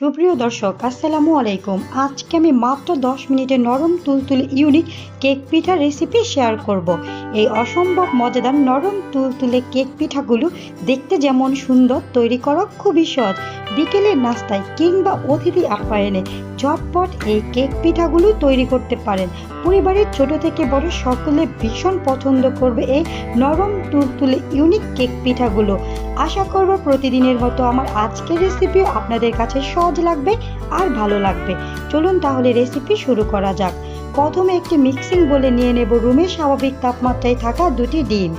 সুপ্রিয় দর্শক, আসসালামু আলাইকুম। আজকে আমি মাত্র দশ মিনিটে নরম তুলতুলে unique cake pitha recipe share করব। এই অসম্ভব মজাদার নরম তুলতুলে কেক পিঠাগুলো দেখতে যেমন সুন্দর, তৈরি করা খুবই সহজ। বিকেলের নাস্তায় কিংবা অতিথি আপ্যায়নে ঝটপট এই কেক পিঠাগুলো তৈরি করতে পারেন। পরিবারের ছোট থেকে বড় সকলে ভীষণ পছন্দ করবে এই নরম তুলতুলে ইউনিক কেক পিঠাগুলো। আশা করব প্রতিদিনের মতো আমার আজকের রেসিপিও আপনাদের কাছে সহজ লাগবে আর ভালো লাগবে। চলুন তাহলে রেসিপি শুরু করা যাক। প্রথমে একটি মিক্সিং বলে নিয়ে নেব রুমের স্বাভাবিক তাপমাত্রায় থাকা দুটি ডিম।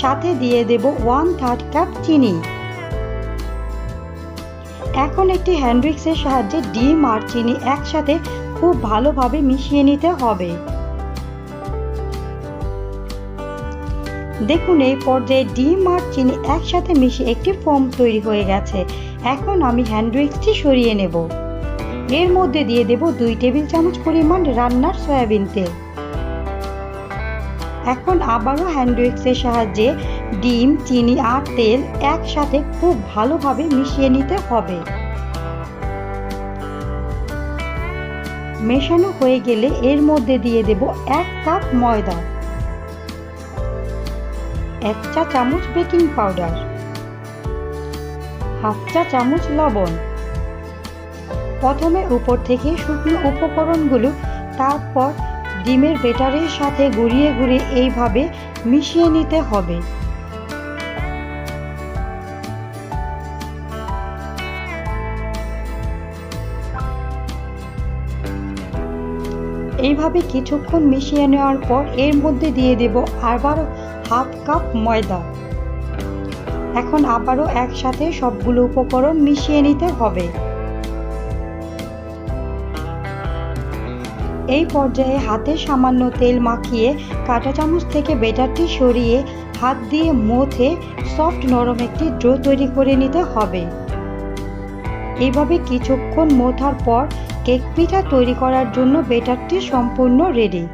সাথে দিয়ে দেব ওয়ান থার্ড কাপ চিনি। এখন একটি হ্যান্ডউইক্সের সাহায্যে ডিম আর চিনি একসাথে খুব ভালোভাবে মিশিয়ে নিতে হবে। দেখুন এই পর্যায়ে ডিম আর চিনি একসাথে মিশে একটি ফোম তৈরি হয়ে গেছে। এখন আমি হ্যান্ড হ্যান্ডউইক্সটি সরিয়ে নেব। এর মধ্যে দিয়ে দেব দুই টেবিল চামচ পরিমাণ রান্নার সয়াবিন তেল। এখন আবারও হ্যান্ড হ্যান্ডউইক্সের সাহায্যে ডিম, চিনি আর তেল একসাথে খুব ভালোভাবে মিশিয়ে নিতে হবে। মেশানো হয়ে গেলে এর মধ্যে দিয়ে দেব এক কাপ ময়দা। এক চা চামচ বেকিং পাউডার। হাফ চা চামচ লবণ। প্রথমে উপর থেকে শুকনো উপকরণগুলো, তারপর ডিমের বেটারের সাথে গুঁড়িয়ে গুঁড়িয়ে এইভাবে মিশিয়ে নিতে হবে। এইভাবে কিছুক্ষণ মিশিয়ে নেওয়ার পর এর মধ্যে দিয়ে দেব আবার হাফ কাপ ময়দা। এখন আবারও একসাথে সবগুলো উপকরণ মিশিয়ে নিতে হবে। এই পর্যায়ে হাতে সামান্য তেল মাখিয়ে কাঁটা চামচ থেকে বেটারটি সরিয়ে হাত দিয়ে মথে সফট নরম একটি ড্রো তৈরি করে নিতে হবে। এইভাবে কিছুক্ষণ মোথার পর কেক পিঠা তৈরি করার জন্য বেটারটি সম্পূর্ণ রেডি।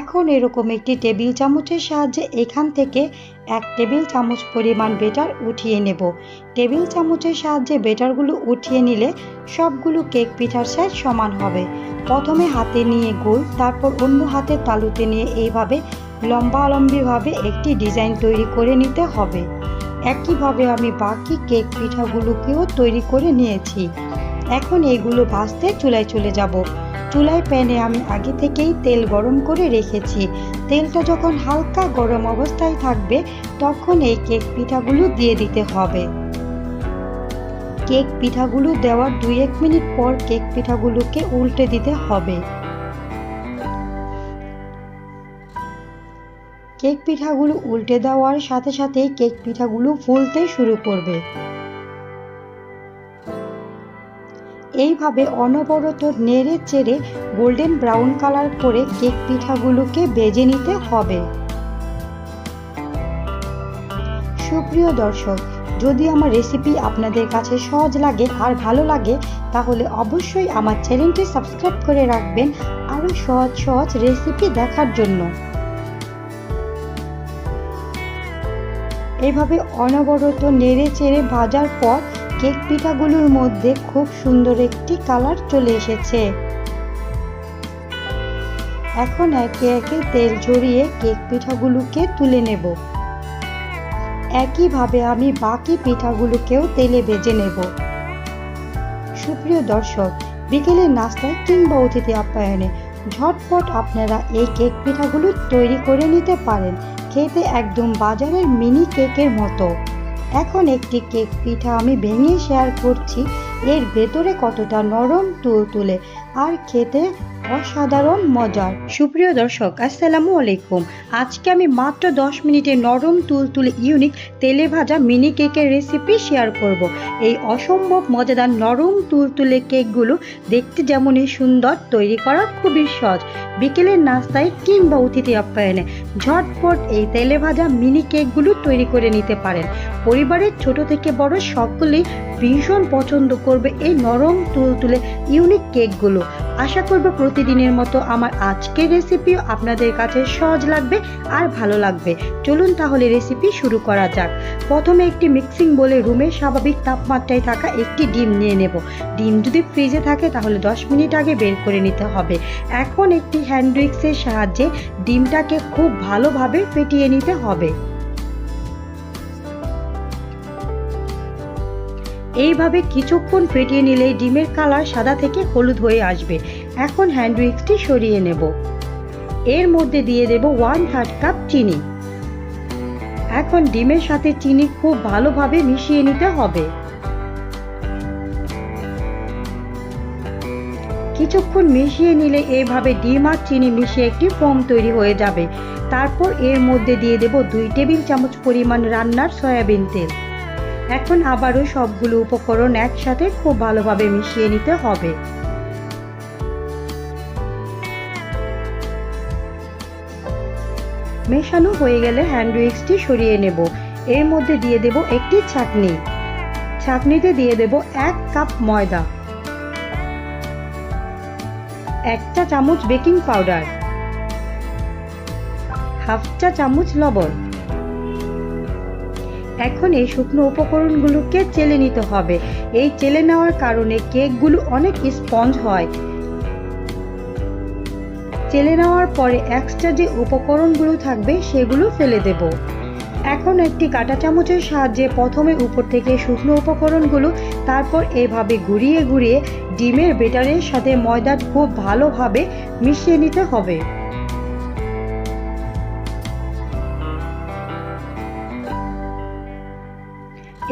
এখন এরকম একটি টেবিল চামচের সাহায্যে এখান থেকে এক টেবিল চামচ পরিমাণ বেটার উঠিয়ে নেব। টেবিল চামচের সাহায্যে বেটারগুলো উঠিয়ে নিলে সবগুলো কেক পিঠার সাইজ সমান হবে। প্রথমে হাতে নিয়ে গোল, তারপর অন্য হাতে তালুতে নিয়ে এইভাবে লম্বালম্বিভাবে একটি ডিজাইন তৈরি করে নিতে হবে। একইভাবে আমি বাকি কেক পিঠাগুলোকেও তৈরি করে নিয়েছি। এখন এগুলো ভাজতে চুলায় চলে যাব। চুলায় প্যানে আমি আগে থেকেই তেল গরম করে রেখেছি। তেলটা যখন হালকা গরম অবস্থায় থাকবে, তখন এই কেক পিঠাগুলো দিয়ে দিতে হবে। কেক পিঠাগুলো দেওয়ার দুই এক মিনিট পর কেক পিঠাগুলোকে উল্টে দিতে হবে। কেক পিঠাগুলো উল্টে দেওয়ার সাথে সাথে কেক পিঠাগুলো ফুলতে শুরু করবে। এইভাবে অনবরত নেড়ে চেড়ে গোল্ডেন ব্রাউন কালার করে কেক পিঠাগুলোকে ভেজে নিতে হবে। সুপ্রিয় দর্শক, যদি আমার রেসিপি আপনাদের কাছে সহজ লাগে আর ভালো লাগে, তাহলে অবশ্যই আমার চ্যানেলটি সাবস্ক্রাইব করে রাখবেন আরও সহজ সহজ রেসিপি দেখার জন্য। এইভাবে অনবরত নেড়ে চেড়ে ভাজার পর কেক পিঠাগুলোর মধ্যে খুব সুন্দর একটি কালার চলে এসেছে। এখন একে একে তেল ঝরিয়ে কেক পিঠাগুলোকে তুলে নেব। একইভাবে আমি বাকি পিঠাগুলোকেও তেলে ভেজে নেব। সুপ্রিয় দর্শক বিকেলের নাস্তায় কিংবা অতিথি আপ্যায়নে ঝটপট আপনারা এই কেক পিঠাগুলো তৈরি করে নিতে পারেন। খেতে একদম বাজারের মিনি কেকের মতো। এখন একটি কেক পিঠা আমি ভেঙে শেয়ার করছি। এর ভেতরে কতটা নরম তুল তুলে আর খেতে অসাধারণ মজার সুপ্রিয় দর্শক, আসসালামু আলাইকুম। আজকে আমি মাত্র দশ মিনিটে নরম তুল তুলে ইউনিক তেলে ভাজা মিনি কেকের রেসিপি শেয়ার করব। এই অসম্ভব মজাদার নরম তুল তুলে কেকগুলো দেখতে যেমনই সুন্দর, তৈরি করা খুবই সহজ। বিকেলের নাস্তায় কিংবা অতিথি আপ্যায়নে ঝটপট এই তেলে ভাজা মিনি কেকগুলো তৈরি করে নিতে পারেন। পরিবারের ছোট থেকে বড় সকলেই ভীষণ পছন্দ করবে এই নরম তুলতুলে ইউনিক কেকগুলো আশা করব প্রতিদিনের মতো আমার আজকের রেসিপিও আপনাদের কাছে সহজ লাগবে আর ভালো লাগবে। চলুন তাহলে রেসিপি শুরু করা যাক। প্রথমে একটি মিক্সিং বলে রুমের স্বাভাবিক তাপমাত্রায় থাকা একটি ডিম নিয়ে নেব। ডিম যদি ফ্রিজে থাকে তাহলে 10 মিনিট আগে বের করে নিতে হবে। এখন একটি হ্যান্ড উইক্সের সাহায্যে ডিমটাকে খুব ভালোভাবে ফেটিয়ে নিতে হবে। এইভাবে কিছুক্ষণ ফেটিয়ে নিলেই ডিমের কালার সাদা থেকে হলুদ হয়ে আসবে। এখন হ্যান্ড উইক্সটি সরিয়ে নেব। এর মধ্যে দিয়ে দেব ওয়ান থার্ড কাপ চিনি। এখন ডিমের সাথে চিনি খুব ভালোভাবে মিশিয়ে নিতে হবে। কিছুক্ষণ মিশিয়ে নিলে এইভাবে ডিম আর চিনি মিশিয়ে একটি ফোম তৈরি হয়ে যাবে। তারপর এর মধ্যে দিয়ে দেব দুই টেবিল চামচ পরিমাণ রান্নার সয়াবিন তেল। এখন আবারও সবগুলো উপকরণ একসাথে খুব ভালোভাবে মিশিয়ে নিতে হবে। মেশানো হয়ে গেলে হ্যান্ড উইক্সটি সরিয়ে নেব। এর মধ্যে দিয়ে দেব একটি ছাকনি ছাকনিতে দিয়ে দেব এক কাপ ময়দা। এক চা চামচ বেকিং পাউডার। হাফ চা চামচ লবণ। এখন এই শুকনো উপকরণগুলোকে চেলে নিতে হবে। এই চেলে নেওয়ার কারণে কেকগুলো অনেক স্পঞ্জ হয়। চেলে নেওয়ার পরে এক্সট্রা যে উপকরণগুলো থাকবে সেগুলো ফেলে দেব। এখন একটি কাঁটা চামচের সাহায্যে প্রথমে উপর থেকে শুকনো উপকরণগুলো, তারপর এভাবে ঘুরিয়ে ঘুরিয়ে ডিমের বেটারের সাথে ময়দা খুব ভালোভাবে মিশিয়ে নিতে হবে।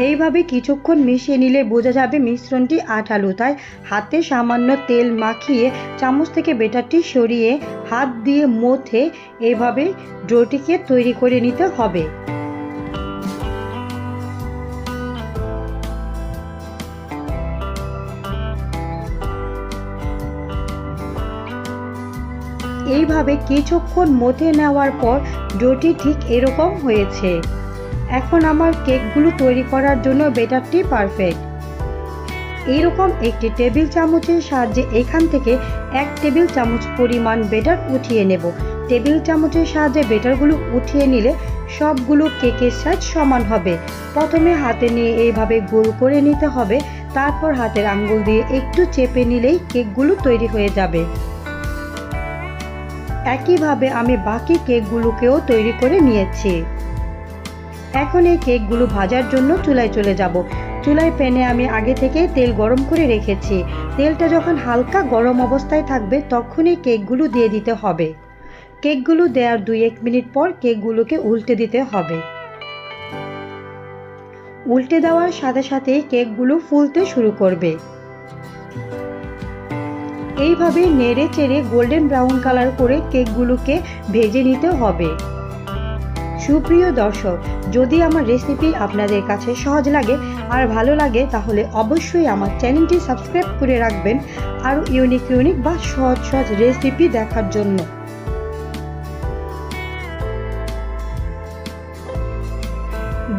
এইভাবে কিছুক্ষণ মিশিয়ে নিলে বোঝা যাবে মিশ্রণটি আঠালো। তাই হাতে সামান্য তেল মাখিয়ে চামচ থেকে বেটারটি সরিয়ে হাত দিয়ে মথে এইভাবে ডোটিকে তৈরি করে নিতে হবে। এইভাবে কিছুক্ষণ মথে নেওয়ার পর ডোটি ঠিক এরকম হয়েছে। এখন আমার কেকগুলো তৈরি করার জন্য বেটারটি পারফেক্ট। এইরকম একটি টেবিল চামচের সাহায্যে এখান থেকে এক টেবিল চামচ পরিমাণ বেটার উঠিয়ে নেব। টেবিল চামচের সাহায্যে বেটারগুলো উঠিয়ে নিলে সবগুলো কেকের সাইজ সমান হবে। প্রথমে হাতে নিয়ে এইভাবে গোল করে নিতে হবে। তারপর হাতের আঙ্গুল দিয়ে একটু চেপে নিলেই কেকগুলো তৈরি হয়ে যাবে। একইভাবে আমি বাকি কেকগুলোকেও তৈরি করে নিয়েছি। এখন এই কেকগুলো ভাজার জন্য চুলায় চলে যাব। চুলায় প্যানে আমি আগে থেকে তেল গরম করে রেখেছি। তেলটা যখন হালকা গরম অবস্থায় থাকবে, তখনই কেকগুলো দিয়ে দিতে হবে। কেকগুলো দেওয়ার দুই এক মিনিট পর কেকগুলোকে উল্টে দিতে হবে। উল্টে দেওয়ার সাথে সাথে কেকগুলো ফুলতে শুরু করবে। এইভাবে নেড়ে চেড়ে গোল্ডেন ব্রাউন কালার করে কেকগুলোকে ভেজে নিতে হবে। সুপ্রিয় দর্শক, যদি আমার রেসিপি আপনাদের কাছে সহজ লাগে আর ভালো লাগে, তাহলে অবশ্যই আমার চ্যানেলটি সাবস্ক্রাইব করে রাখবেন আরও ইউনিক ইউনিক বা সহজ সহজ রেসিপি দেখার জন্য।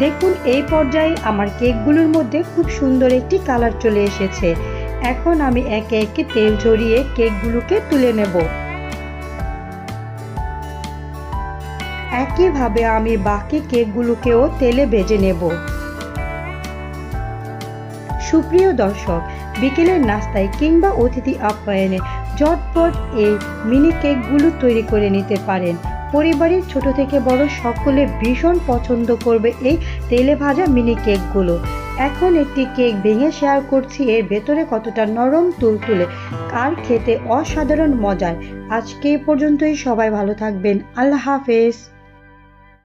দেখুন, এই পর্যায়ে আমার কেকগুলোর মধ্যে খুব সুন্দর একটি কালার চলে এসেছে। এখন আমি একে একে তেল ঝরিয়ে কেকগুলোকে তুলে নেব। একইভাবে আমি বাকি কেকগুলোকেও তেলে ভেজে নেব। সুপ্রিয় দর্শক, বিকেলের নাস্তায় কিংবা অতিথি আপ্যায়নে ঝটপট এই মিনি কেকগুলো তৈরি করে নিতে পারেন। পরিবারের ছোট থেকে বড় সকলে ভীষণ পছন্দ করবে এই তেলে ভাজা মিনি কেকগুলো। এখন একটি কেক ভেঙে শেয়ার করছি, এর ভেতরে কতটা নরম তুলতুলে আর খেতে অসাধারণ মজার। আজকে এ পর্যন্তই, সবাই ভালো থাকবেন, আল্লাহ হাফেজ।